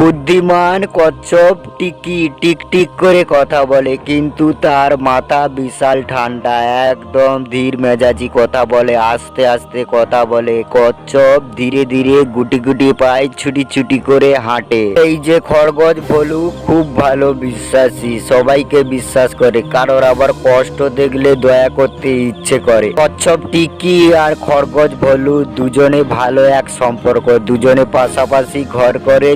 বুদ্ধিমান কচ্ছপ টিকি টিক টিক করে কথা বলে, কিন্তু তার মাথা বিশাল ঠান্ডা, একদম ধীর মেজাজি কথা বলে, আস্তে আস্তে কথা বলে। কচ্ছপ ধীরে ধীরে গুটি গুটি পায় ছুটি ছুটি করে হাঁটে। এই যে খরগোশ ভলু খুব ভালো বিশ্বাসী, সবাইকে বিশ্বাস করে, কারোর আবার কষ্ট দেখলে দয়া করতে ইচ্ছে করে। কচ্ছপ টিকি আর খরগোশ ভলু দুজনে ভালো এক সম্পর্ক, দুজনে পাশাপাশি ঘর করে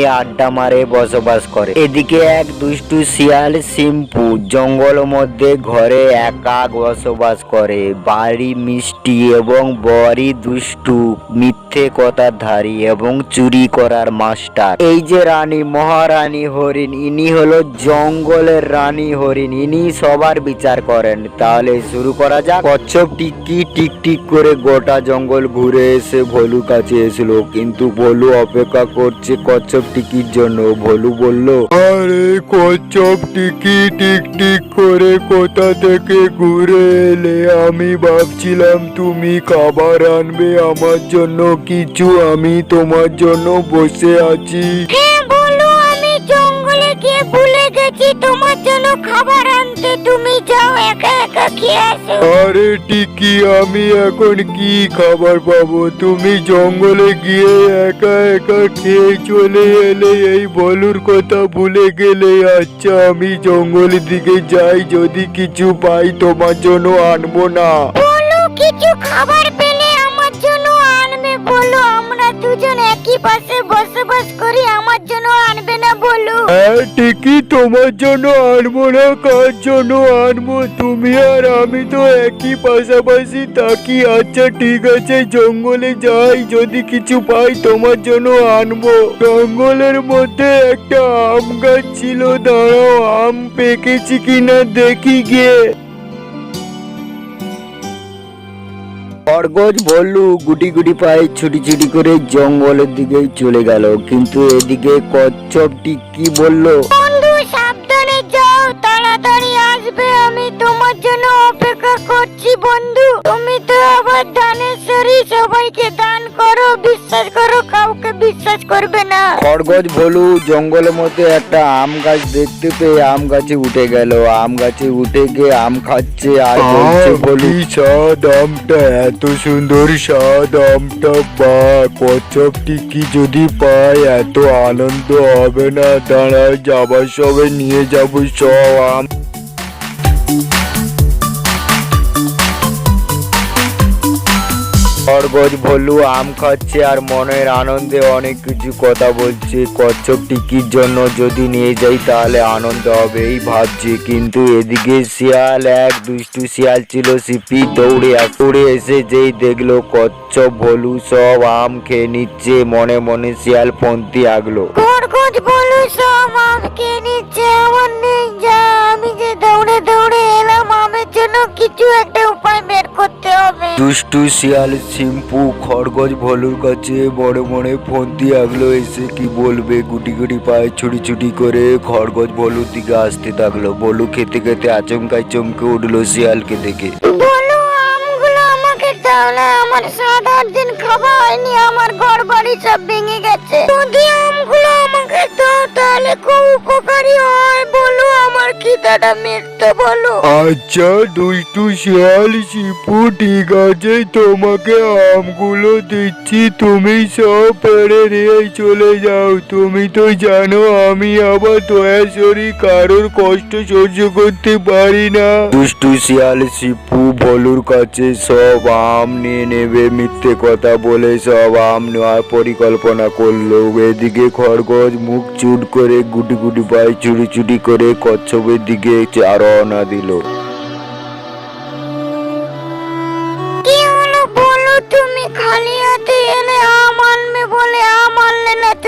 জমিয়ে আড্ডা মারে, বসবাস করে। এদিকে এক দুষ্টু শিয়াল সিম্পু জঙ্গল মধ্যে ঘরে একা বসবাস করে। বাড়ি মিষ্টি এবং বড়ি দুষ্টু, মিথ্যে কথার ধারী এবং চুরি করার মাস্টার। এই যে রানী, মহারানী হরিণ, ইনি হলো জঙ্গলের রানী হরিণ, ইনি সবার বিচার করেন। তাহলে শুরু করা যাক। কচ্ছপ টিকি টিক টিক করে গোটা জঙ্গল ঘুরে এসে ভলু কাছে এসলো, কিন্তু ভলু অপেক্ষা করছে কচ্ছপ টিকির জন্য ভলু বলল আরে কচ্ছপ টিকি টিক টিক করে কোথা থেকে ঘুরে এলে? আমি ভাবছিলাম তুমি খাবার আনবে আমার জন্য কিছু আমি তোমার জন্য বসে আছি। হ্যাঁ বলো আমি জঙ্গলে গিয়ে ভুলে গেছি তোমার জন্য খাবার আনতে তুমি যাও একা একা খেয়ে আসো। আরে টিকি আমি এখন কি খাবার পাবো? তুমি জঙ্গলে গিয়ে একা একা খেয়ে চলে এলে এই বলুর কথা ভুলে গেলে। আচ্ছা আমি জঙ্গলের দিকে যাই যদি কিছু পাই তোমার জন্য আনব না। বলো কিছু খাবার পেলে আমার জন্য আনবে। বলো আমরা দুজন একই পাশে বসবাস করি আমার জন্য আনবে। বলো। হ্যাঁ ঠিকই তোমার জন্য আনব না, কার জন্য আনব? তুমি আর আমি তো একই পাশাপাশি থাকি। আচ্ছা ঠিক আছে, জঙ্গলে যাই, যদি কিছু পাই তোমার জন্য আনব। জঙ্গলের মধ্যে একটা আম গাছ ছিল, দাঁড়াও, আম পেকেছি কিনা দেখি গিয়ে। খরগোশ বললু গুটি গুটি পায়ে ছুটি ছুটি করে জঙ্গলের দিকে চলে গেল। কিন্তু এদিকে কচ্ছপ টিকি বলল? বন্ধু, সাবধানে যাও, তাড়াতাড়ি আসবে। আমি তোমার জন্য অপেক্ষা করছি, বন্ধু। তুমি তো আবার দানেশ্বরী সবাইকে দান করো, বিশ্বাস করো কাউকে বিশ্বাস করবে না। খরগোশ ভলু জঙ্গলের মধ্যে একটা আম গাছ দেখতে পেয়ে আম গাছে উঠে গেল। আম গাছে উঠে গিয়ে আম খাচ্ছে আর বলছে ভলু কি স্বাদ আমটা এত সুন্দর স্বাদ আমটা বা কচ্ছপ টিকি যদি পাই এত আনন্দ হবে না দাঁড়া যাবার সবে নিয়ে যাব সব আম। খরগোশ, ভলু, আম খাচ্ছে আর মনের আনন্দে অনেক কিছু কথা বলছে। কচ্ছপ টিকির জন্য যদি নিয়ে যাই তাহলে আনন্দ হবে, এই ভাবছে। কিন্তু এদিকে শিয়াল, এক দুষ্টু শিয়াল ছিল সিপি দৌড়ে দৌড়ে এসে যেই দেখল কচ্ছপ, ভলু সব আম খেয়ে নিচ্ছে, মনে মনে শিয়াল পন্থী আগলো। খরগোশ বলো সব আম কে নিচ্ছে আমার নেই যা, আমি যে দৌড়ে দৌড়ে এলাম, আমের জন্য কিছু একটা করতে হবে। দুষ্টু শিয়াল সিম্পু খরগোশ ভলুর কাছে বড় মনে ফন্তি আগলো এসে কি বলবে? গুটি গুটি পায়ে ছুটি ছুটি করে খরগোশ ভলুর দিকে আসতে থাকল। বলু খেতে খেতে আচমকায় চমকে উঠল শিয়ালকে দেখে। বলো আমগুলো আমাকে দাও না। আমার সাত আট দিন খাওয়া হয়নি। আমার ঘর বাড়ি সব ভেঙে গেছে। যদি আমগুলো আমাকে দাও তাহলে খুব উপকারী হয়। বলো আমার খিদাটা মিটতে বলো। আচ্ছা দুষ্টু শিয়াল শিপু ঠিক আছে তোমাকে আমগুলো দিচ্ছি, তুমি সব পেড়ে নিয়ে চলে যাও। তুমি তো জানো, আমি আবার দয়াশরী কারোর কষ্ট সহ্য করতে পারি না। দুষ্টু শিয়াল সিপু ভলুর কাছে সব আম নিয়ে নেবে, মিথ্যে কথা বলে সব আম নেওয়ার পরিকল্পনা করল। এদিকে খরগোশ মুখ চুট করে গুটি গুটি পায়ে চুরি চুরি করে কচ্ছপের দিকে চা- রওনা দিল।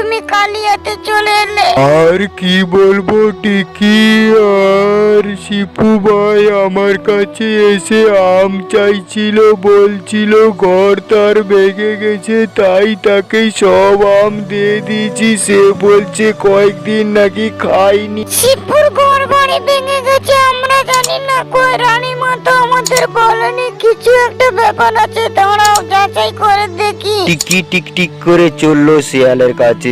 তুমি খালি হাতে চলে এলে। আর কি বলব টিকি? আর শিপু ভাই আমার কাছে এসে আম চাইছিল বলছিল ঘর তার ভেঙে গেছে তাই তাকে সব আম দিয়ে দিয়েছি। সে বলছে কয়েকদিন নাকি খাইনি। শিবপুর ঘর বাড়ি ভেঙে গেছে আমরা জানি না কই। রানীমা তো আমাদের বলেনি কিছু একটা ব্যাপার আছে দাঁড়াও যাচাই করে দেখি। টিকি টিক টিক করে চলল শিয়ালের কাছে।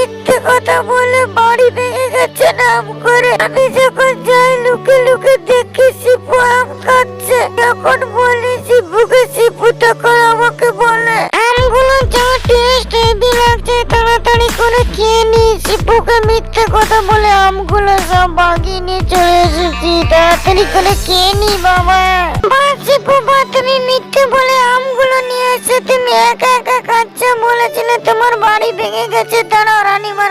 কথা বলে বাড়ি ভেঙে গেছে, নাম করে। আমি যখন যাই, লুকে লুকে দেখি শিপু আম খাচ্ছে। যখন বলি শিপুকে, শিপু তখন আমাকে বলে মিথ্যে কথা বলে আমগুলো সব চলে এসেছি। তাড়াতাড়ি করে নি, বাবা। বা তুমি মিথ্যে বলে আমগুলো নিয়ে একা একা বলেছিলে তোমার বাড়ি ভেঙে গেছে। দাঁড়াও রানীমার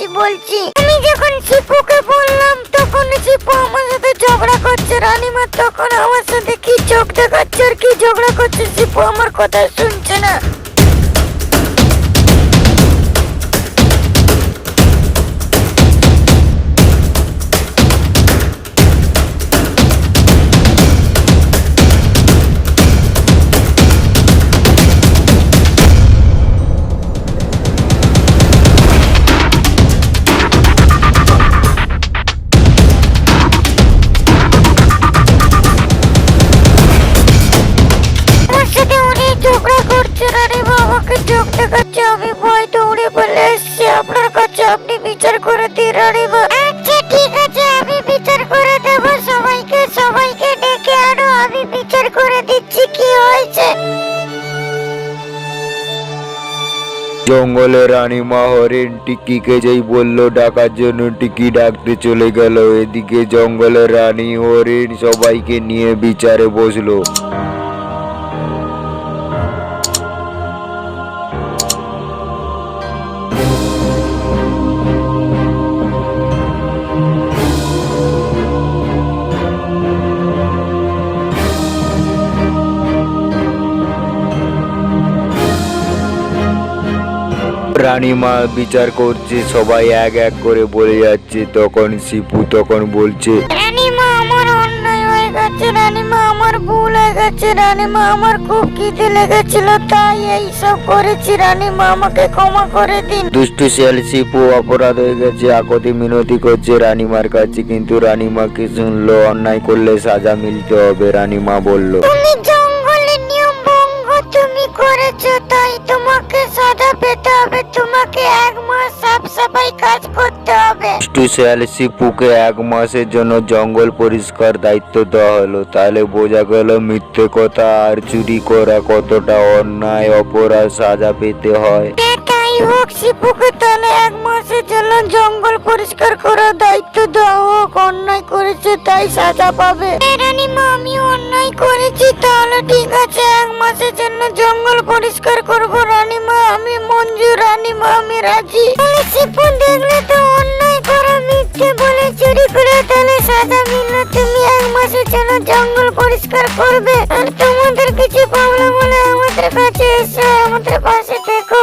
যাচ্ছি বলছি। আমি যখন শিপুকে বললাম, তখন শিপু আমার সাথে ঝগড়া করছে, রানীমা তখন আমার সাথে কি চোখ দেখাচ্ছে আর কি ঝগড়া করছে শিপু আমার কথা শুনছে না। জঙ্গলে রানীমা হরিণ টিকিকে যেই বলল, ডাকার জন্য টিকি ডাকতে চলে গেল। এদিকে জঙ্গলে রানী হরিণ সবাইকে নিয়ে বিচারে বসল। রানীমা বিচার করছে সবাই এক এক করে বলে যাচ্ছে তখন শিপু তখন বলছে রানীমা আমার অন্যায় হয়ে গেছে রানীমা আমার ভুল হয়ে গেছে রানীমা আমার খুব খিদে লেগেছিল তাই এই সব করেছি রানীমা আমাকে ক্ষমা করে দিন। দুষ্টু শিয়াল শিপু অপরাধ হয়ে গেছে আকতি মিনতি করছে রানীমার কাছে কিন্তু রানীমা কি শুনলো অন্যায় করলে সাজা মিলতে হবে রানীমা বলল। তুমি সাফাই কাজ করতে হবে। দুষ্টু শিয়াল শিপুকে এক মাসের জন্য জঙ্গল পরিষ্কার দায়িত্ব দেওয়া হলো। তাহলে বোঝা গেল মিথ্যে কথা আর চুরি করা কতটা অন্যায় অপরাধ সাজা পেতে হয়। তাই হোক শিপুকে তাহলে এক মাসের জন্য জঙ্গল পরিষ্কার করার দায়িত্ব দেওয়া হোক অন্যায় করেছে তাই সাজা পাবে। রানীমা আমি অন্যায় করেছি তাহলে ঠিক আছে এক মাসের জন্য জঙ্গল পরিষ্কার করব রানীমা আমি মঞ্জু রানী আমি রাজি। তাহলে শিপু দেখলে তো অন্যায় করা, মিথ্যে বলে চুরি করে তাহলে সাজা মিললো তুমি এক মাসের জন্য জঙ্গল পরিষ্কার করবে। আর তোমাদের কিছু প্রবলেম হলে আমাদের কাছে এসো, আমাদের পাশে থেকো।